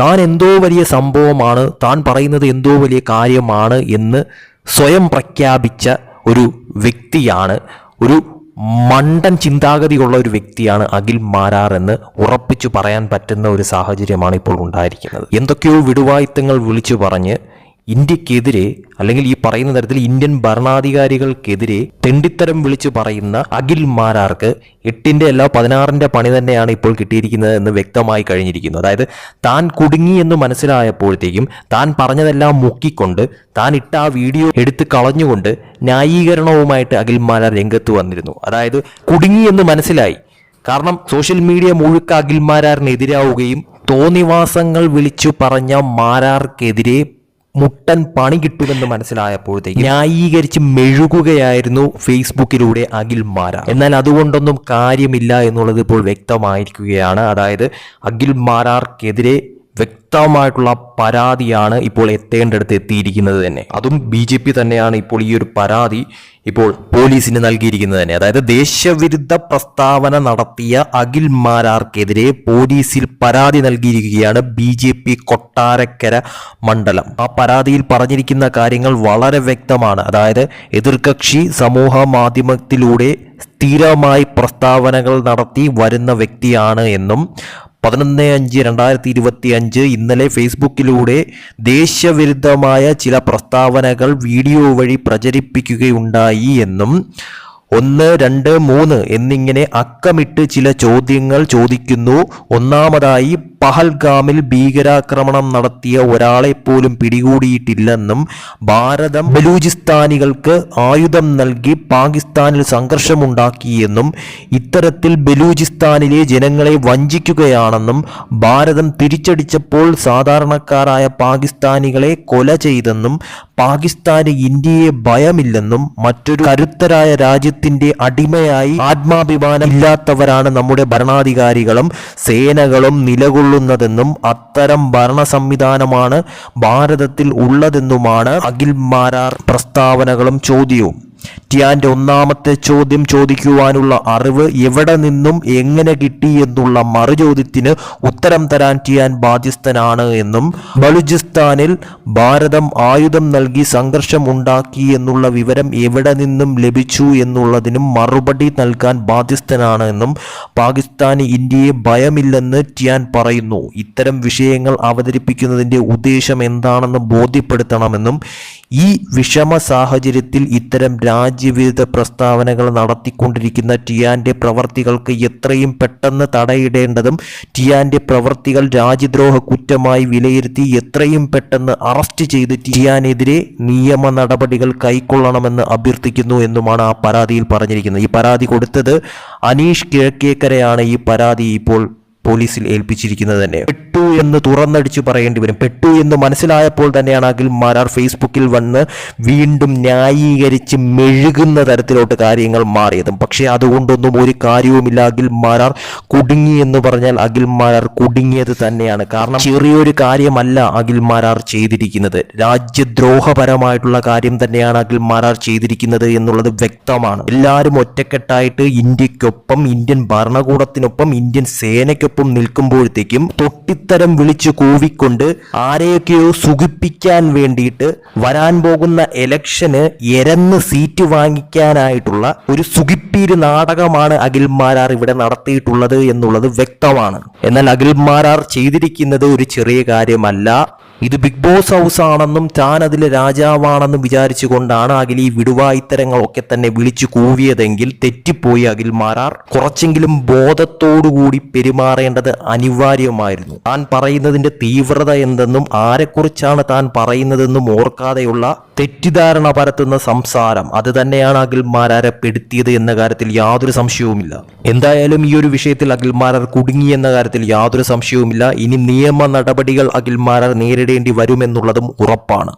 താൻ എന്തോ വലിയ സംഭവമാണ് താൻ പറയുന്നത് എന്തോ വലിയ കാര്യമാണ് എന്ന് സ്വയം പ്രഖ്യാപിച്ച ഒരു വ്യക്തിയാണ്. ഒരു മണ്ടൻ ചിന്താഗതിയുള്ള ഒരു വ്യക്തിയാണ് അഖിൽ മാരാർ എന്ന് ഉറപ്പിച്ചു പറയാൻ പറ്റുന്ന ഒരു സാഹചര്യമാണ് ഇപ്പോൾ ഉണ്ടായിരിക്കുന്നത്. എന്തൊക്കെയോ വിടുവായുത്തങ്ങൾ വിളിച്ചു പറഞ്ഞ് ഇന്ത്യക്കെതിരെ അല്ലെങ്കിൽ ഈ പറയുന്ന തരത്തിൽ ഇന്ത്യൻ ഭരണാധികാരികൾക്കെതിരെ തെണ്ടിത്തരം വിളിച്ചു പറയുന്ന അഖിൽ മാരാർക്ക് എട്ടിന്റെ അല്ല പതിനാറിന്റെ പണി തന്നെയാണ് ഇപ്പോൾ കിട്ടിയിരിക്കുന്നത് എന്ന് വ്യക്തമായി കഴിഞ്ഞിരിക്കുന്നു. അതായത് താൻ കുടുങ്ങി എന്ന് മനസ്സിലായപ്പോഴത്തേക്കും താൻ പറഞ്ഞതെല്ലാം മുക്കിക്കൊണ്ട് താൻ ഇട്ട ആ വീഡിയോ എടുത്ത് കളഞ്ഞുകൊണ്ട് ന്യായീകരണവുമായിട്ട് അഖിൽ മാരാർ രംഗത്ത് വന്നിരുന്നു. അതായത് കുടുങ്ങി എന്ന് മനസ്സിലായി. കാരണം സോഷ്യൽ മീഡിയ മുഴുക്ക അഖിൽ മാരാറിനെതിരാവുകയും തോന്നിവാസങ്ങൾ വിളിച്ചു പറഞ്ഞ മാരാർക്കെതിരെ മുട്ടൻ പണി കിട്ടുമെന്ന് മനസ്സിലായപ്പോഴത്തേക്ക് ന്യായീകരിച്ച് മെഴുകുകയായിരുന്നു ഫേസ്ബുക്കിലൂടെ അഖിൽ മാര എന്നാൽ അതുകൊണ്ടൊന്നും കാര്യമില്ല എന്നുള്ളത് ഇപ്പോൾ വ്യക്തമായിരിക്കുകയാണ്. അതായത് അഖിൽ മാരാർക്കെതിരെ വ്യക്തമായിട്ടുള്ള പരാതിയാണ് ഇപ്പോൾ എത്തേണ്ടടുത്ത് എത്തിയിരിക്കുന്നത് തന്നെ. അതും ബി ജെ പി തന്നെയാണ് ഇപ്പോൾ ഈ ഒരു പരാതി ഇപ്പോൾ പോലീസിന് നൽകിയിരിക്കുന്നത് തന്നെ. അതായത് ദേശവിരുദ്ധ പ്രസ്താവന നടത്തിയ അഖിൽ മാരാർക്കെതിരെ പോലീസിൽ പരാതി നൽകിയിരിക്കുകയാണ് ബി ജെ പി കൊട്ടാരക്കര മണ്ഡലം. ആ പരാതിയിൽ പറഞ്ഞിരിക്കുന്ന കാര്യങ്ങൾ വളരെ വ്യക്തമാണ്. അതായത് എതിർകക്ഷി സമൂഹ മാധ്യമത്തിലൂടെ സ്ഥിരമായി പ്രസ്താവനകൾ നടത്തി വരുന്ന വ്യക്തിയാണ് എന്നും പതിനൊന്ന് അഞ്ച് രണ്ടായിരത്തി ഇരുപത്തി അഞ്ച് ഇന്നലെ ഫേസ്ബുക്കിലൂടെ ദേശവിരുദ്ധമായ ചില പ്രസ്താവനകൾ വീഡിയോ വഴി പ്രചരിപ്പിക്കുകയുണ്ടായി എന്നും ഒന്ന് രണ്ട് മൂന്ന് എന്നിങ്ങനെ അക്കമിട്ട് ചില ചോദ്യങ്ങൾ ചോദിക്കുന്നു. ഒന്നാമതായി പഹൽഗാമിൽ ഭീകരാക്രമണം നടത്തിയ ഒരാളെ പോലും പിടികൂടിയിട്ടില്ലെന്നും ഭാരതം ബലൂചിസ്ഥാനികൾക്ക് ആയുധം നൽകി പാകിസ്ഥാനിൽ സംഘർഷമുണ്ടാക്കിയെന്നും ഇത്തരത്തിൽ ബലൂചിസ്ഥാനിലെ ജനങ്ങളെ വഞ്ചിക്കുകയാണെന്നും ഭാരതം തിരിച്ചടിച്ചപ്പോൾ സാധാരണക്കാരായ പാകിസ്ഥാനികളെ കൊല ചെയ്തെന്നും പാകിസ്ഥാന് ഇന്ത്യയെ ഭയമില്ലെന്നും മറ്റൊരു കരുത്തരായ രാജ്യത്തിന്റെ അടിമയായി ആത്മാഭിമാനം ഇല്ലാത്തവരാണ് നമ്മുടെ ഭരണാധികാരികളും സേനകളും നിലകൊള്ളുന്നതെന്നും അത്തരം ഭരണ സംവിധാനമാണ് ഭാരതത്തിൽ ഉള്ളതെന്നുമാണ് അഖിൽ മാരാർ പ്രസ്താവനകളും ചോദ്യവും. ടിയാന്റെ ഒന്നാമത്തെ ചോദ്യം ചോദിക്കുവാനുള്ള അറിവ് എവിടെ നിന്നും എങ്ങനെ കിട്ടി എന്നുള്ള മറുചോദ്യത്തിന് ഉത്തരം തരാൻ ടിയാൻ ബാധ്യസ്ഥനാണ് എന്നും ബലുചിസ്ഥാനിൽ ഭാരതം ആയുധം നൽകി സംഘർഷം ഉണ്ടാക്കി എന്നുള്ള വിവരം എവിടെ നിന്നും ലഭിച്ചു എന്നുള്ളതിനും മറുപടി നൽകാൻ ബാധ്യസ്ഥനാണ് എന്നും പാകിസ്ഥാന് ഇന്ത്യയെ ഭയമില്ലെന്ന് ടിയാൻ പറയുന്നു. ഇത്തരം വിഷയങ്ങൾ അവതരിപ്പിക്കുന്നതിന്റെ ഉദ്ദേശം എന്താണെന്ന് ബോധ്യപ്പെടുത്തണമെന്നും ഈ വിഷമ സാഹചര്യത്തിൽ ഇത്തരം രാജ്യവിരുദ്ധ പ്രസ്താവനകൾ നടത്തിക്കൊണ്ടിരിക്കുന്ന ടിയാന്റെ പ്രവർത്തികൾക്ക് എത്രയും പെട്ടെന്ന് തടയിടേണ്ടതും ടിയാന്റെ പ്രവർത്തികൾ രാജ്യദ്രോഹ കുറ്റമായി വിലയിരുത്തി എത്രയും പെട്ടെന്ന് അറസ്റ്റ് ചെയ്ത് ടിയാനെതിരെ നിയമ നടപടികൾ കൈക്കൊള്ളണമെന്ന് അഭ്യർത്ഥിക്കുന്നു എന്നുമാണ് ആ പരാതിയിൽ പറഞ്ഞിരിക്കുന്നത്. ഈ പരാതി കൊടുത്തത് അനീഷ് കിഴക്കേക്കരയാണ്. ഈ പരാതി ഇപ്പോൾ പോലീസിൽ ഏൽപ്പിച്ചിരിക്കുന്നത് തന്നെ. പെട്ടു എന്ന് തുറന്നടിച്ചു പറയേണ്ടി വരും. പെട്ടു എന്ന് മനസ്സിലായപ്പോൾ തന്നെയാണ് അഖിൽ മാരാർ ഫേസ്ബുക്കിൽ വന്ന് വീണ്ടും ന്യായീകരിച്ച് മെഴുകുന്ന തരത്തിലോട്ട് കാര്യങ്ങൾ മാറിയതും. പക്ഷേ അതുകൊണ്ടൊന്നും ഒരു കാര്യവുമില്ല അഖിൽ മാരാർ കുടുങ്ങി എന്ന് പറഞ്ഞാൽ അഖിൽ മാരാർ കുടുങ്ങിയത് തന്നെയാണ്. കാരണം ചെറിയൊരു കാര്യമല്ല അഖിൽ മാരാർ ചെയ്തിരിക്കുന്നത്. രാജ്യദ്രോഹപരമായിട്ടുള്ള കാര്യം തന്നെയാണ് അഖിൽ മാരാർ ചെയ്തിരിക്കുന്നത് എന്നുള്ളത് വ്യക്തമാണ്. എല്ലാവരും ഒറ്റക്കെട്ടായിട്ട് ഇന്ത്യക്കൊപ്പം ഇന്ത്യൻ ഭരണകൂടത്തിനൊപ്പം ഇന്ത്യൻ സേനയ്ക്കൊപ്പം നിൽക്കുമ്പോഴത്തേക്കും തൊട്ടിത്തരം വിളിച്ചു കൂവിക്കൊണ്ട് ആരെയൊക്കെയോ സുഖിപ്പിക്കാൻ വേണ്ടിയിട്ട് വരാൻ പോകുന്ന എലക്ഷന് എരന്ന് സീറ്റ് വാങ്ങിക്കാനായിട്ടുള്ള ഒരു സുഖിപ്പീര് നാടകമാണ് അഖിൽ മാരാർ ഇവിടെ നടത്തിയിട്ടുള്ളത് എന്നുള്ളത് വ്യക്തമാണ്. എന്നാൽ അഖിൽ മാരാർ ചെയ്തിരിക്കുന്നത് ഒരു ചെറിയ കാര്യമല്ല. ഇത് ബിഗ് ബോസ് ഹൗസ് ആണെന്നും താൻ അതിലെ രാജാവാണെന്നും വിചാരിച്ചുകൊണ്ടാണ് അഖിൽ ഈ വിടുവായിത്തരങ്ങളൊക്കെ തന്നെ വിളിച്ചു കൂവിയതെങ്കിൽ തെറ്റിപ്പോയി അഖിൽ മാരാർ. കുറച്ചെങ്കിലും ബോധത്തോടുകൂടി പെരുമാറേണ്ടത് അനിവാര്യമായിരുന്നു. താൻ പറയുന്നതിന്റെ തീവ്രത എന്തെന്നും ആരെക്കുറിച്ചാണ് താൻ പറയുന്നതെന്നും ഓർക്കാതെയുള്ള തെറ്റിദ്ധാരണ പരത്തുന്ന സംസാരം. അത് തന്നെയാണ് അഖിൽമാരെ പെടുത്തിയത് എന്ന കാര്യത്തിൽ യാതൊരു സംശയവുമില്ല. എന്തായാലും ഈ ഒരു വിഷയത്തിൽ അഖിൽമാരർ കുടുങ്ങി എന്ന കാര്യത്തിൽ യാതൊരു സംശയവുമില്ല. ഇനി നിയമ നടപടികൾ അഖിൽമാരർ നേരിടേണ്ടി വരുമെന്നുള്ളതും ഉറപ്പാണ്.